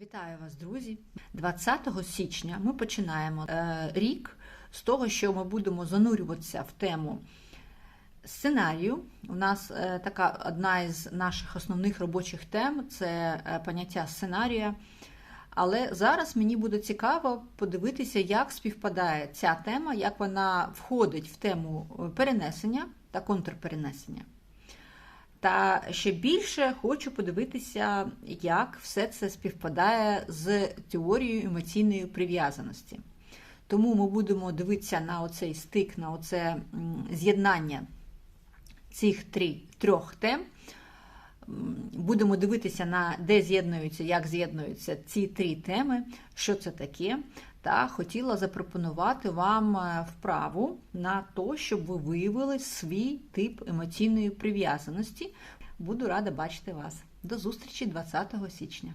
Вітаю вас, друзі! 20 січня ми починаємо е, рік з того, що ми будемо занурюватися в тему сценарію. У нас е, така одна із наших основних робочих тем це е, поняття сценарія. Але зараз мені буде цікаво подивитися, як співпадає ця тема, як вона входить в тему е, перенесення та контрперенесення. Та ще більше хочу подивитися, як все це співпадає з теорією емоційної прив'язаності. Тому ми будемо дивитися на оцей стик, на оце з'єднання цих три, трьох тем. Будемо дивитися на де з'єднуються, як з'єднуються ці три теми, що це таке. Та хотіла запропонувати вам е, вправу на то, щоб ви виявили свій тип емоційної прив'язаності. Буду рада бачити вас. До зустрічі 20 січня.